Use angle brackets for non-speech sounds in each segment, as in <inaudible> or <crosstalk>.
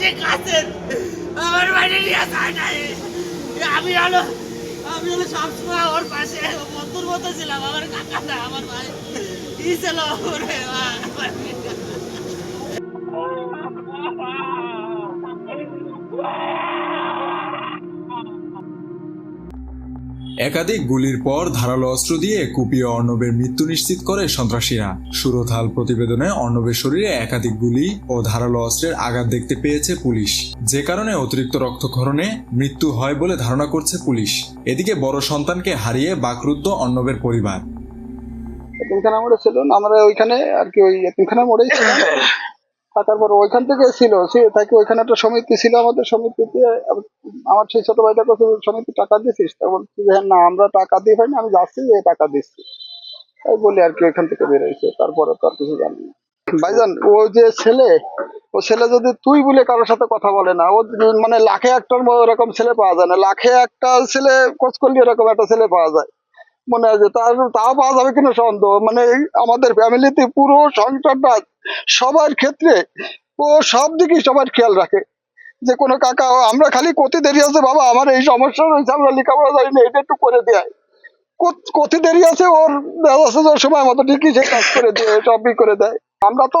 ঠিক আছেন আমার বাড়ি নিয়ে যায় নাই। আমি হলো আমি হলো সবসময় ওর পাশে বন্ধুর মতো ছিলাম, আমার কাকা না, আমার ভাই। কি ছিল ওরে একাধিক গুলির পর ধারালো অস্ত্র দিয়ে কুপিয়ে অর্ণবের মৃত্যু নিশ্চিত করে সন্ত্রাসীরা। সুরথাল প্রতিবেদনে অর্ণবের শরীরে একাধিক গুলি ও ধারালো অস্ত্রের আঘাত দেখতে পেয়েছে পুলিশ। যে কারণে অতিরিক্ত রক্তক্ষরণে মৃত্যু হয় বলে ধারণা করছে পুলিশ। এদিকে বড় সন্তানকে হারিয়ে বাকরুদ্ধ অর্ণবের পরিবার। এতিমখানা মোড়ে ছিল আমরা ওইখানে আর কি ওই এতিমখানা মোড়েই <laughs> ছিলাম থাকার পর ওইখান থেকে ছিল, সে তাকে ওইখানে একটা সমিতি ছিল আমাদের সমিতিতে আমার সেই ছোট ভাইটা কাছে সমিতি টাকা দিছিস তা বলছি যে না, আমরা টাকা দিয়ে পাই না, আমি যাচ্ছি যে টাকা দিচ্ছি। তাই বলি আর কি, ওইখান থেকে বেরোইছে, তারপরে তো আর কিছু জানি না। ভাইজান, ও যে ছেলে, ও ছেলে যদি তুই বলে কারোর সাথে কথা বলে না, ও মানে লাখে একটার মতো এরকম ছেলে পাওয়া যায় না, লাখে একটা ছেলে খোঁজ করলে এরকম একটা ছেলে পাওয়া যায়। মনে যে তার তাও পাওয়া যাবে কিনা সন্দেহ। মানে আমাদের ফ্যামিলিতে পুরো সংসারটা সবার ক্ষেত্রে ও সব দিকেই সবার খেয়াল রাখে। যে কোনো কাকা, আমরা খালি কতি দেরি আছে, বাবা, আমার এই সমস্যা রয়েছে আমরা লেখাপড়া জানি না এটা একটু করে দেয়। কত- দেরি আছে, ওর দেখা যাচ্ছে যে ওর সময় মতো ঠিকই সে কাজ করে দেয়, সবই করে দেয়। আমরা তো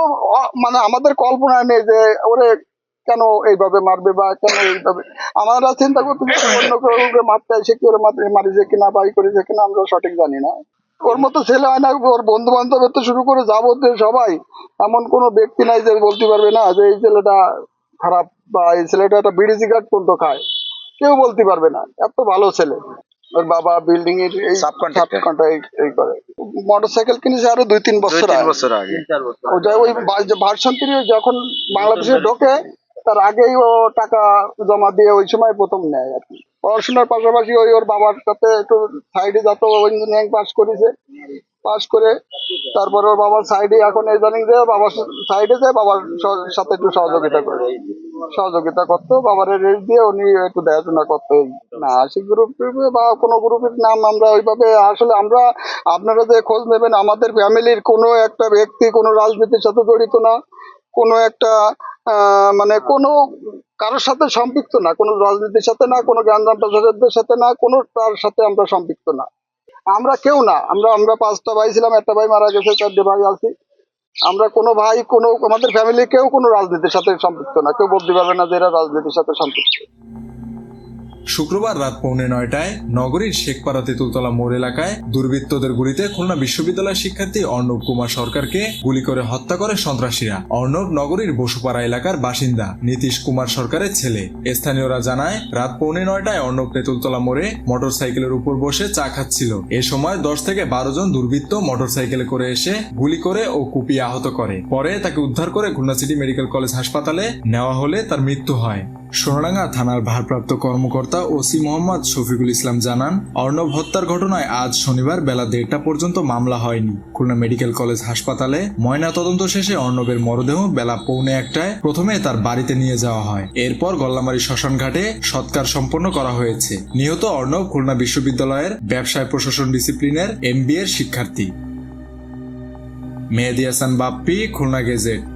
মানে আমাদের কল্পনা নেই যে ওরে কেন এইভাবে মারবে বা কেন এইভাবে? আমরা চিন্তা করতে অন্য কাউকে মারতে এসে কি ওরে মারিছে কিনা বাই করেছে কিনা আমরা সঠিক জানি না। ওর মতো ছেলে হয় না ওর বন্ধু বান্ধবের তো শুরু করে যাবতীয় সবাই এমন কোনো ব্যক্তি নাই যে বলতে পারবে না যে এই ছেলেটা খারাপ বা এই ছেলেটা একটা বিড়ি সিগারেট পর্যন্ত খায়। কেউ বলতে পারবে না এত ভালো ছেলে। ওর বাবা বিল্ডিং এর এই করে। মোটরসাইকেল কিনেছে আরও দুই তিন বছর আগে। বছর আগে। ওই ভার্সন্তির যখন বাংলাদেশে ঢোকে তার আগেই ও টাকা জমা দিয়ে ওই সময় প্রথম নেয় আর কি। পড়াশোনার পাশাপাশি ওই ওর বাবার সাথে একটু সাইডে যত ইঞ্জিনিয়ারিং পাস করেছে। পাস করে তারপরে ওর বাবার সাইডে এখন ইদানিং যে বাবার সাইডে যায় বাবার সাথে একটু সহযোগিতা করে। সহযোগিতা করতো, বাবার রেট দিয়ে উনি একটু দেখাশোনা করতো। না আশিক গ্রুপ বা কোনো গ্রুপের নাম আমরা ওইভাবে আসলে আমরা আপনারা যে খোঁজ নেবেন, আমাদের ফ্যামিলির কোনো একটা ব্যক্তি, কোনো রাজনীতির সাথে জড়িত না। কোনো একটা মানে কোনো কারোর সাথে সম্পৃক্ত না, কোনো রাজনীতির সাথে না, কোনো জ্ঞান প্রচারকদের সাথে না, কোনো তার সাথে আমরা সম্পৃক্ত না। আমরা কেউ না, আমরা আমরা পাঁচটা ভাই ছিলাম, একটা ভাই মারা গেছে, চারটে ভাই আছি। আমরা কোনো ভাই, কোনো, আমাদের ফ্যামিলি কেউ কোনো রাজনীতির সাথে সম্পৃক্ত না, কেউ বলতে পারবে না যে এরা রাজনীতির সাথে সম্পৃক্ত। শুক্রবার রাত পৌনে নয়টায় নগরীর শেখপাড়া তেঁতুলতলা মোড় এলাকায় দুর্বৃত্তদের গুলিতে খুলনা বিশ্ববিদ্যালয়ের শিক্ষার্থী অর্ণব কুমার সরকারকে গুলি করে হত্যা করে সন্ত্রাসীরা। অর্ণব নগরীর বসুপাড়া এলাকার বাসিন্দা নীতিশ কুমার সরকারের ছেলে। স্থানীয়রা জানায়, রাত পৌনে নয়টায় অর্ণব তেঁতুলতলা মোড়ে মোটরসাইকেলের উপর বসে চা খাচ্ছিল। এ সময় দশ থেকে বারো জন দুর্বৃত্ত মোটরসাইকেলে করে এসে গুলি করে ও কুপিয়ে আহত করে। পরে তাকে উদ্ধার করে খুলনা সিটি মেডিকেল কলেজ হাসপাতালে নেওয়া হলে তার মৃত্যু হয়। সোনাডাঙ্গা থানার ভারপ্রাপ্ত কর্মকর্তা ওসি মোহাম্মদ শফিকুল ইসলাম জানান, অর্ণব হত্যার ঘটনায় আজ শনিবার বেলা দেড়টা পর্যন্ত মামলা হয়নি। খুলনা মেডিকেল কলেজ হাসপাতালে ময়না তদন্ত শেষে অর্ণবের মরদেহ বেলা পৌনে একটায় প্রথমে তার বাড়িতে নিয়ে যাওয়া হয়। এরপর গল্লামারী শ্মশান ঘাটে সৎকার সম্পন্ন করা হয়েছে। নিহত অর্ণব খুলনা বিশ্ববিদ্যালয়ের ব্যবসায় প্রশাসন ডিসিপ্লিনের এমবিএর শিক্ষার্থী। মেহেদি হাসান বাপ্পি, খুলনা গেজেট।